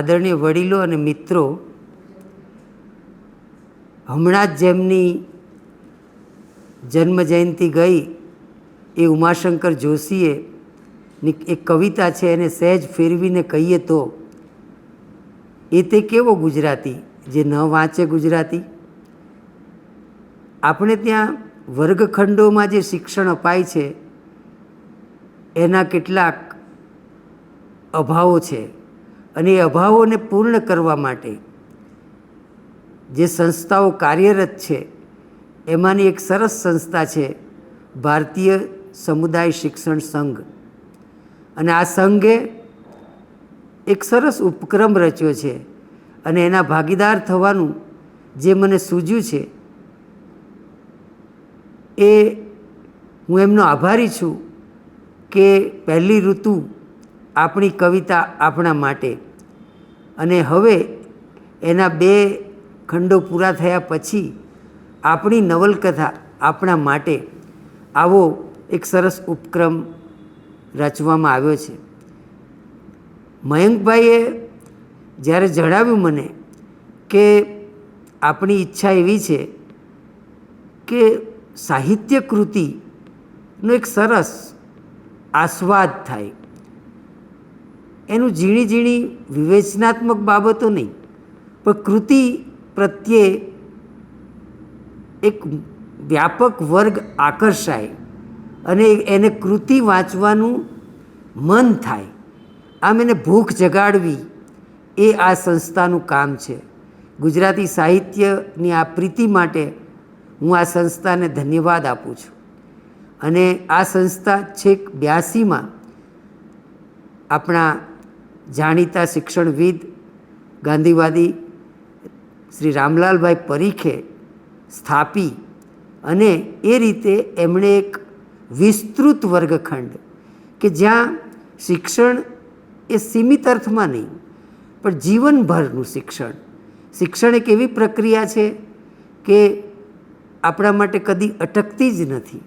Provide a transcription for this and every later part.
આદરણીય વડીલો અને મિત્રો, હમણાં જ જેમની જન્મ જયંતિ ગઈ એ ઉમાશંકર જોશીએ, ની એક કવિતા છે એને સહેજ ફેરવીને કહીએ તો, એ તે કેવો ગુજરાતી જે ન વાંચે ગુજરાતી? આપણે ત્યાં વર્ગખંડોમાં જે શિક્ષણ અપાય છે, એના કેટલાક અભાવો છે. અને એ અભાવોને પૂર્ણ કરવા માટે જે સંસ્થાઓ કાર્યરત છે, એમાંની એક સરસ સંસ્થા છે, ભારતીય સમુદાય શિક્ષણ સંઘ. અને આ સંઘે એક સરસ ઉપક્રમ રચ્યો છે અને એના ભાગીદાર થવાનું જે મને સૂઝ્યું છે, એ હું એમનો આભારી છું કે પહેલી ઋતુ આપણી કવિતા આપણા માટે. અને હવે એના બે ખંડો પૂરા થયા પછી આપણી નવલકથા આપણા માટે આવો એક સરસ ઉપક્રમ રચવામાં આવ્યો છે. મયંકભાઈએ જ્યારે જણાવ્યું મને કે આપણી ઈચ્છા એવી છે કે સાહિત્ય કૃતિનો એક સરસ આસ્વાદ થાય. એનું ઝીણી ઝીણી વિવેચનાત્મક બાબતો નહીં, પણ કૃતિ પ્રત્યે એક વ્યાપક વર્ગ આકર્ષાય અને એને કૃતિ વાંચવાનું મન થાય. આમ એને ભૂખ જગાડવી એ આ સંસ્થાનું કામ છે. ગુજરાતી સાહિત્યની આ પ્રીતિ માટે હું આ સંસ્થાને ધન્યવાદ આપું છું. અને આ સંસ્થા છેક બ્યાસીમાં આપણા જાણીતા શિક્ષણવિદ, ગાંધીવાદી શ્રી રામલાલભાઈ પરીખે સ્થાપી અને એ રીતે એમણે એક વિસ્તૃત વર્ગખંડ કે જ્યાં શિક્ષણ એ સીમિત અર્થમાં નહીં, પણ જીવનભરનું શિક્ષણ. શિક્ષણ એક એવી પ્રક્રિયા છે કે આપણા માટે કદી અટકતી જ નથી.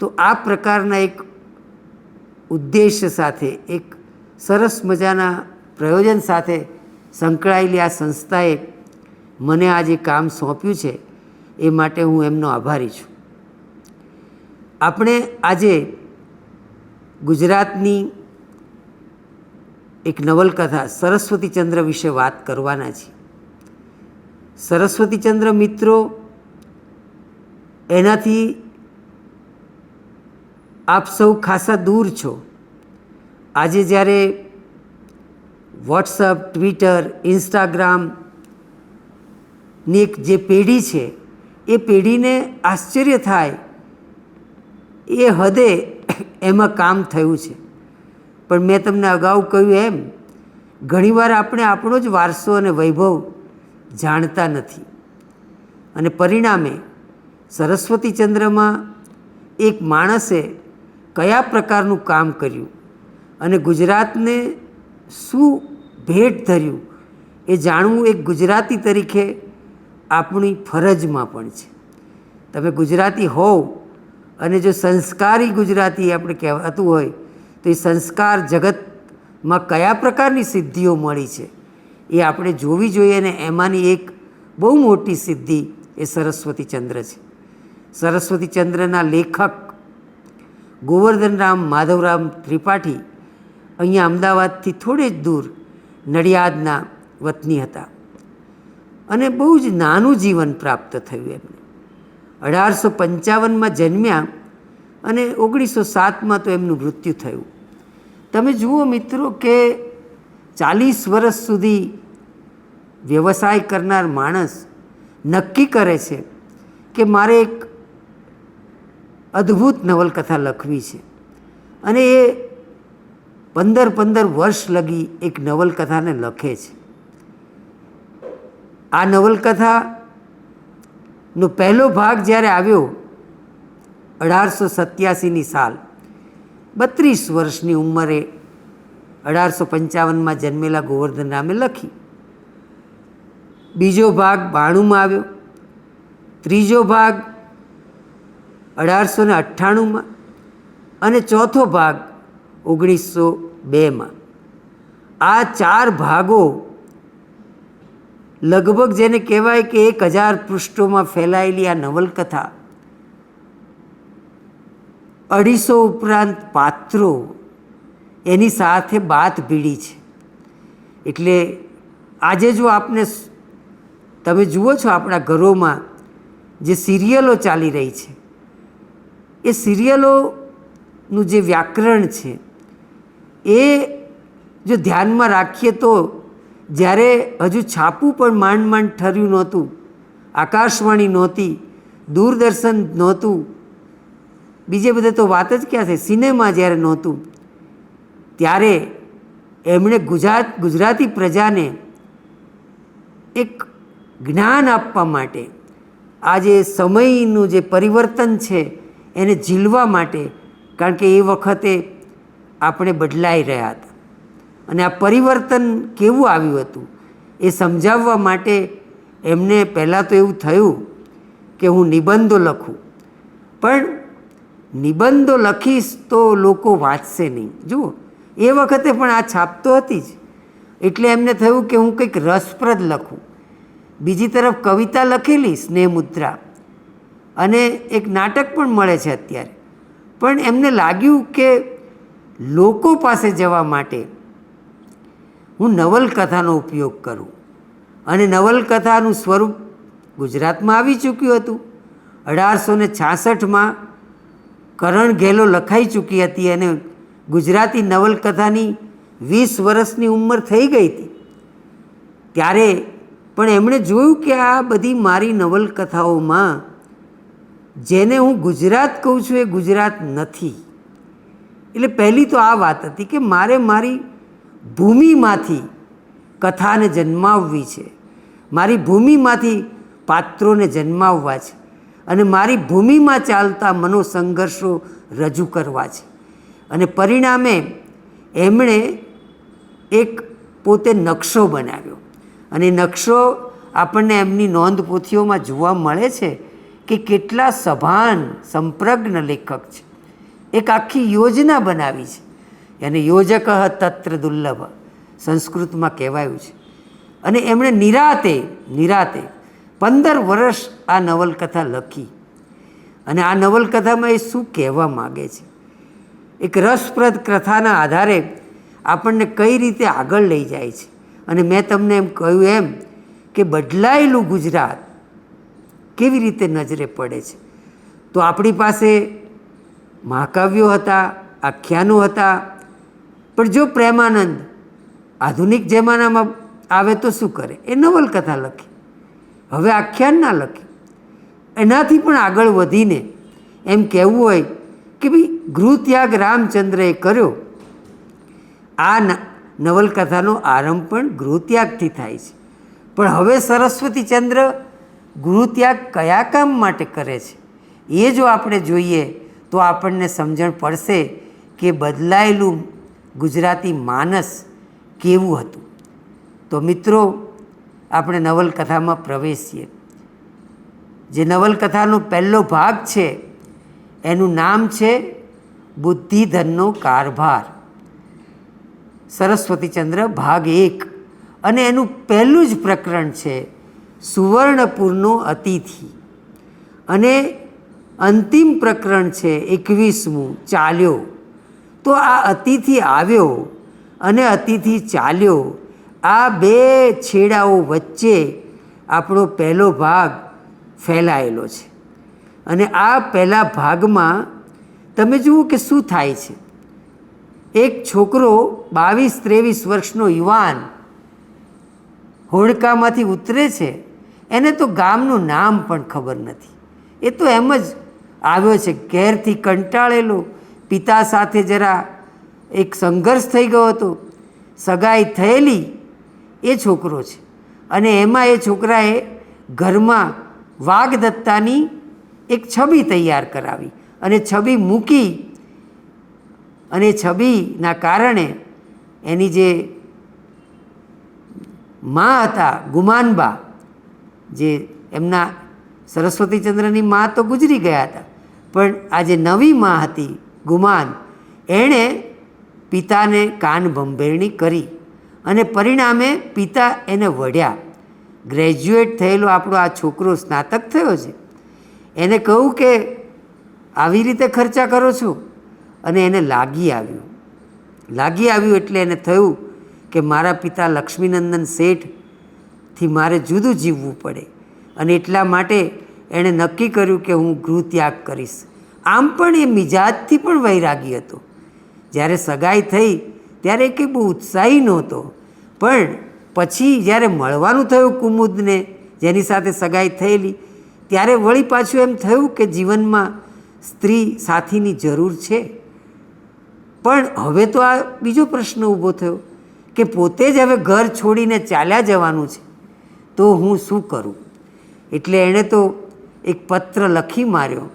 તો આ પ્રકારના એક ઉદ્દેશ્ય સાથે, એક સરસ મજાના પ્રયોજન સાથે સંકળાયેલી આ સંસ્થાએ મને આ જે કામ સોંપ્યું છે, એ માટે હું એમનો આભારી છું. આપણે આજે ગુજરાતની એક નવલકથા સરસ્વતીચંદ્ર વિશે વાત કરવાના છીએ. સરસ્વતીચંદ્ર મિત્રો, એનાથી આપ સૌ ખાસા દૂર છો. આજે જ્યારે વોટ્સઅપ, ટ્વિટર ઇન્સ્ટાગ્રામની એક જે પેઢી છે, એ પેઢીને આશ્ચર્ય થાય, એ હદે એમાં કામ થયું છે. પણ મેં તમને અગાઉ કહ્યું એમ, ઘણીવાર આપણે આપણો જ વારસો અને વૈભવ જાણતા નથી. અને પરિણામે સરસ્વતીચંદ્રમાં એક માણસે કયા પ્રકારનું કામ કર્યું? અને ગુજરાતને શું ભેટ ધર્યું એ જાણવું એક ગુજરાતી તરીકે આપણી ફરજમાં પણ છે. તમે ગુજરાતી હોવ અને જો સંસ્કારી ગુજરાતી આપણે કહેવાતું હોય તો એ સંસ્કાર જગતમાં કયા પ્રકારની સિદ્ધિઓ મળી છે એ આપણે જોવી જોઈએ અને એમાંની એક બહુ મોટી સિદ્ધિ એ સરસ્વતીચંદ્ર છે. સરસ્વતીચંદ્રના લેખક ગોવર્ધનરામ માધવરામ ત્રિપાઠી અહીંયા અમદાવાદથી થોડે જ દૂર નડિયાદના વતની હતા. અને બહુ જ નાનું જીવન પ્રાપ્ત થયું એમને. અઢારસો પંચાવનમાં જન્મ્યા અને ઓગણીસો સાતમાં તો એમનું મૃત્યુ થયું. તમે જુઓ મિત્રો કે ચાલીસ વર્ષ સુધી વ્યવસાય કરનાર માણસ નક્કી કરે છે કે મારે એક અદ્ભુત નવલકથા લખવી છે. અને એ પંદર પંદર વર્ષ લગી એક નવલકથાને લખે છે. આ નવલકથાનો પહેલો ભાગ જ્યારે આવ્યો અઢારસો સત્યાસીની સાલ, બત્રીસ વર્ષની ઉંમરે અઢારસો પંચાવનમાં જન્મેલા ગોવર્ધન રામે લખી. બીજો ભાગ બાણુંમાં આવ્યો, ત્રીજો ભાગ અઢારસો ને અઠ્ઠાણુંમાં અને ચોથો ભાગ ઓગણીસો બેમાં આ ચાર ભાગો લગભગ જેને કહેવાય કે એક હજાર પૃષ્ઠોમાં ફેલાયેલી આ નવલકથા, અઢીસો ઉપરાંત પાત્રો એની સાથે બાત ભીડી છે. એટલે આજે જો આપને તમે જુઓ છો આપણા ઘરોમાં જે સિરિયલો ચાલી રહી છે. એ સિરિયલોનું જે વ્યાકરણ છે એ જો ધ્યાનમાં રાખીએ તો જ્યારે હજુ છાપું પણ માંડ માંડ ઠર્યું નહોતું, આકાશવાણી નહોતી, દૂરદર્શન નહોતું, બીજે બધે તો વાત જ ક્યાં છે સિનેમા જ્યારે નહોતું, ત્યારે એમણે ગુજરાત, ગુજરાતી પ્રજાને એક જ્ઞાન આપવા માટે, આ જે સમયનું જે પરિવર્તન છે, એને ઝીલવા માટે, કારણ કે એ વખતે આપણે બદલાઈ રહ્યા હતા. અને આ પરિવર્તન કેવું આવ્યું હતું એ સમજાવવા માટે એમને પહેલાં તો એવું થયું કે હું નિબંધો લખું. પણ નિબંધો લખીશ તો લોકો વાંચશે નહીં. જુઓ, એ વખતે પણ આ છાપતો હતી જ. એટલે એમને થયું કે હું કંઈક રસપ્રદ લખું. બીજી તરફ કવિતા લખેલી, સ્નેહમુદ્રા. અને એક નાટક પણ મળે છે અત્યારે. પણ એમને લાગ્યું કે લોકો પાસે જવા માટે હું નવલકથાનો ઉપયોગ કરું. અને નવલકથાનું સ્વરૂપ ગુજરાતમાં આવી ચૂક્યું હતું. અઢારસો ને છાસઠમાં કરણ ઘેલો લખાઈ ચૂકી હતી અને ગુજરાતી નવલકથાની વીસ વર્ષની ઉંમર થઈ ગઈ હતી. ત્યારે પણ એમણે જોયું કે આ બધી મારી નવલકથાઓમાં જેને હું ગુજરાત કહું છું એ ગુજરાત નથી. એટલે પહેલી તો આ વાત હતી કે મારે મારી ભૂમિમાંથી કથાને જન્માવવી છે. મારી ભૂમિમાંથી પાત્રોને જન્માવવા છે. અને મારી ભૂમિમાં ચાલતા મનોસંઘર્ષો રજૂ કરવા છે. અને પરિણામે એમણે એક પોતે નકશો બનાવ્યો. અને નકશો આપણને એમની નોંધ પોથીઓમાં જોવા મળે છે કે કેટલા સભાન, સંપ્રજ્ઞ લેખક છે. એક આખી યોજના બનાવી છે. એને યોજક તત્ર દુર્લભ સંસ્કૃતમાં કહેવાયું છે. અને એમણે નિરાતે નિરાતે પંદર વર્ષ આ નવલકથા લખી. અને આ નવલકથામાં એ શું કહેવા માગે છે? એક રસપ્રદ કથાના આધારે આપણને કઈ રીતે આગળ લઈ જાય છે? અને મેં તમને એમ કહ્યું એમ કે બદલાયેલું ગુજરાત કેવી રીતે નજરે પડે છે? તો આપણી પાસે મહાકાવ્યો હતા, આખ્યાનો હતા. પણ જો પ્રેમાનંદ આધુનિક જમાનામાં આવે તો શું કરે? એ નવલકથા લખી. હવે આખ્યાન ના લખી. એનાથી પણ આગળ વધીને એમ કહેવું હોય કે ભાઈ ગૃહત્યાગ રામચંદ્રએ કર્યો. આ નવલકથાનો આરંભ પણ ગૃહત્યાગથી થાય છે. પણ હવે સરસ્વતીચંદ્ર ગૃહત્યાગ કયા કામ માટે કરે છે? એ જો આપણે જોઈએ તો આપણને સમજણ પડશે કે બદલાયેલું ગુજરાતી માનસ કેવું હતું. તો મિત્રો, આપણે નવલકથામાં પ્રવેશીએ. જે નવલકથાનો પહેલો ભાગ છે, એનું નામ છે બુદ્ધિધનનો કારભાર. સરસ્વતીચંદ્ર ભાગ એક. અને એનું પહેલું જ પ્રકરણ છે સુવર્ણપુરનો અતિથિ. અને અંતિમ પ્રકરણ છે એકવીસમું, ચાલ્યો. તો આ અતિથિ આવ્યો અને અતિથિ ચાલ્યો. આ બે છેડાઓ વચ્ચે આપણો પહેલો ભાગ ફેલાયેલો છે. અને આ પહેલા ભાગમાં તમે જુઓ કે શું થાય છે. એક છોકરો બાવીસ ત્રેવીસ વર્ષનો યુવાન હોડકામાંથી ઉતરે છે. એને તો ગામનું નામ પણ ખબર નથી. એ તો એમ જ આવ્યો છે. ઘેરથી કંટાળેલો પિતા સાથે જરા એક સંઘર્ષ થઈ ગયો હતો. સગાઈ થયેલી એ છોકરો છે. અને એમાં એ છોકરાએ ઘરમાં વાઘદત્તાની એક છબી તૈયાર કરાવી અને છબી મૂકી અને છબીના કારણે એની જે મા હતા, ગુમાનબા, જે એમના સરસ્વતીચંદ્રની મા તો ગુજરી ગયા હતા. પણ આ જે નવી મા હતી ગુમાન. એણે પિતાને કાન ભંભેરણી કરી અને પરિણામે પિતા એને વઢ્યા. ગ્રેજ્યુએટ થયેલો આપણો આ છોકરો સ્નાતક થયો છે. એને કહું કે આવી રીતે ખર્ચા કરો છો? અને એને લાગી આવ્યું. લાગી આવ્યું એટલે એને થયું કે મારા પિતા લક્ષ્મીનંદન શેઠથી મારે જુદું જીવવું પડે અને એટલા માટે એણે નક્કી કર્યું કે હું ગૃહ ત્યાગ કરીશ. આમ પણ એ મિજાજથી પણ વૈરાગી હતો. જ્યારે સગાઈ થઈ, ત્યારે એ કંઈ બહુ ઉત્સાહી નહોતો. પણ પછી જ્યારે મળવાનું થયું કુમુદને, જેની સાથે સગાઈ થયેલી, ત્યારે વળી પાછું એમ થયું કે જીવનમાં સ્ત્રી સાથીની જરૂર છે. પણ હવે તો આ બીજો પ્રશ્ન ઊભો થયો કે પોતે જ હવે ઘર છોડીને ચાલ્યા જવાનું છે. તો હું શું કરું? એટલે એણે તો એક પત્ર લખી માર્યો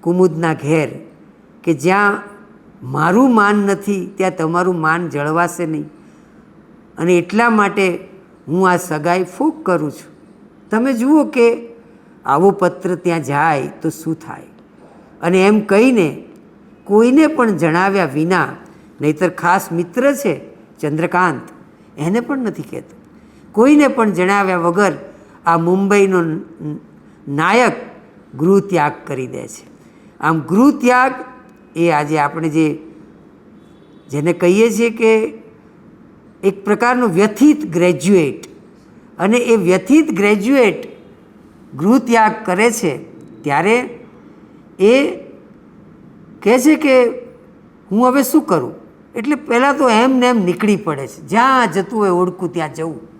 કુમુદના ઘેર કે જ્યાં મારું માન નથી, ત્યાં તમારું માન જળવાશે નહીં. અને એટલા માટે હું આ સગાઈ ફૂક કરું છું. તમે જુઓ કે આવો પત્ર ત્યાં જાય તો શું થાય? અને એમ કહીને કોઈને પણ જણાવ્યા વિના, નહીતર ખાસ મિત્ર છે ચંદ્રકાંત, એને પણ નથી કહેતો. કોઈને પણ જણાવ્યા વગર આ મુંબઈનો નાયક ગૃહ ત્યાગ કરી દે છે. આમ ગૃહ ત્યાગ એ આજે આપણે જે જેને કહીએ છીએ કે એક પ્રકારનું વ્યથિત ગ્રેજ્યુએટ અને એ વ્યથિત ગ્રેજ્યુએટ ગૃહ ત્યાગ કરે છે ત્યારે એ કહે છે કે હું હવે શું કરું? એટલે પહેલાં તો એમ ને એમ નીકળી પડે છે. જ્યાં જતું હોય ઓળખું ત્યાં જવું.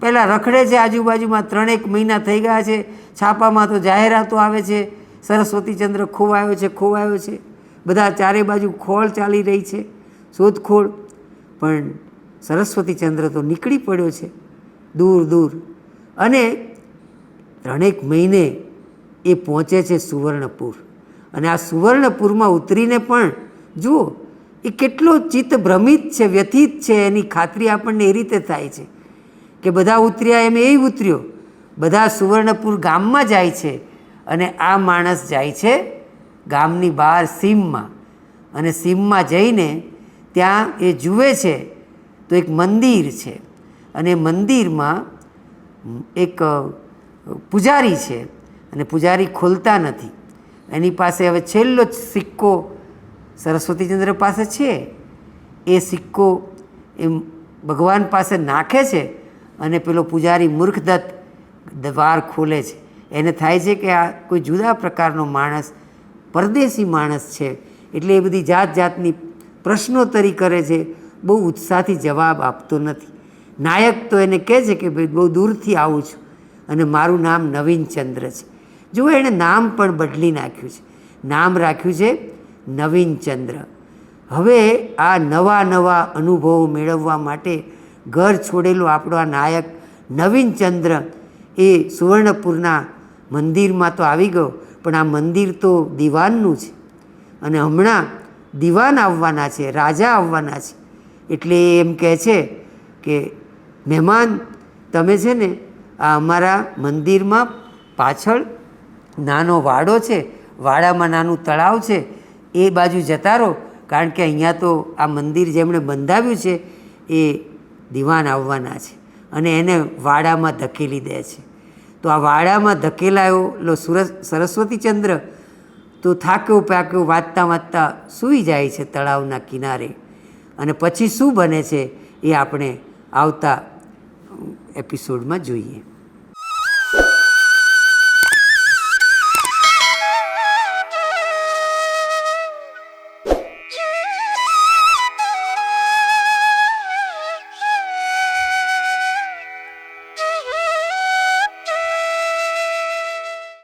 પહેલાં રખડે છે, આજુબાજુમાં ત્રણેક મહિના થઈ ગયા છે, છાપામાં તો જાહેરાતો આવે છે સરસ્વતીચંદ્ર ખોવાયો છે ખોવાયો છે. બધા ચારે બાજુ ખોળ ચાલી રહી છે, શોધખોળ. પણ સરસ્વતીચંદ્ર તો નીકળી પડ્યો છે, દૂર દૂર. અને ત્રણેક મહિને એ પહોંચે છે સુવર્ણપુર. અને આ સુવર્ણપુરમાં ઉતરીને પણ જુઓ, એ કેટલો ચિત્ત ભ્રમિત છે, વ્યથિત છે, એની ખાતરી આપણને એ રીતે થાય છે. કે બધા ઉતર્યા એમ એ ઉતર્યો. બધા સુવર્ણપુર ગામમાં જાય છે અને આ માણસ જાય છે ગામની બહાર સીમમાં. અને સીમમાં જઈને ત્યાં એ જુએ છે તો એક મંદિર છે. અને મંદિરમાં એક પૂજારી છે. અને પૂજારી ખોલતા નથી. એની પાસે હવે છેલ્લો સિક્કો સરસ્વતીચંદ્ર પાસે છે. એ સિક્કો એ ભગવાન પાસે નાખે છે અને પેલો પૂજારી મૂર્ખદત્ત દ્વાર ખોલે છે. એને થાય છે કે આ કોઈ જુદા પ્રકારનો માણસ, પરદેશી માણસ છે. એટલે એ બધી જાત જાતની પ્રશ્નોત્તરી કરે છે. બહુ ઉત્સાહથી જવાબ આપતો નથી. નાયક તો એને કહે છે કે ભાઈ, બહુ દૂરથી આવું છું અને મારું નામ નવીનચંદ્ર છે. જુઓ એણે નામ પણ બદલી નાખ્યું છે. નામ રાખ્યું છે નવીનચંદ્ર હવે આ નવા નવા અનુભવો મેળવવા માટે ઘર છોડેલું આપણો આ નાયક નવીનચંદ્ર એ સુવર્ણપુરના મંદિરમાં તો આવી ગયો, પણ આ મંદિર તો દિવાનનું છે. અને હમણાં દિવાન આવવાના છે, રાજા આવવાના છે. એટલે એમ કહે છે કે, મહેમાન, તમે છે ને આ અમારા મંદિરમાં પાછળ નાનો વાડો છે, વાડામાં નાનું તળાવ છે, એ બાજુ જતા રહો. કારણ કે અહીંયા તો આ મંદિર જેમણે બંધાવ્યું છે, એ દિવાન આવવાના છે અને એને વાડામાં ધકેલી દે છે. તો આ વાડામાં ધકેલાયેલો સુરસ સરસ્વતીચંદ્ર તો થાક્યો પાક્યો વાંચતા વાંચતા સૂઈ જાય છે તળાવના કિનારે. અને પછી શું બને છે એ આપણે આવતા એપિસોડમાં જોઈએ.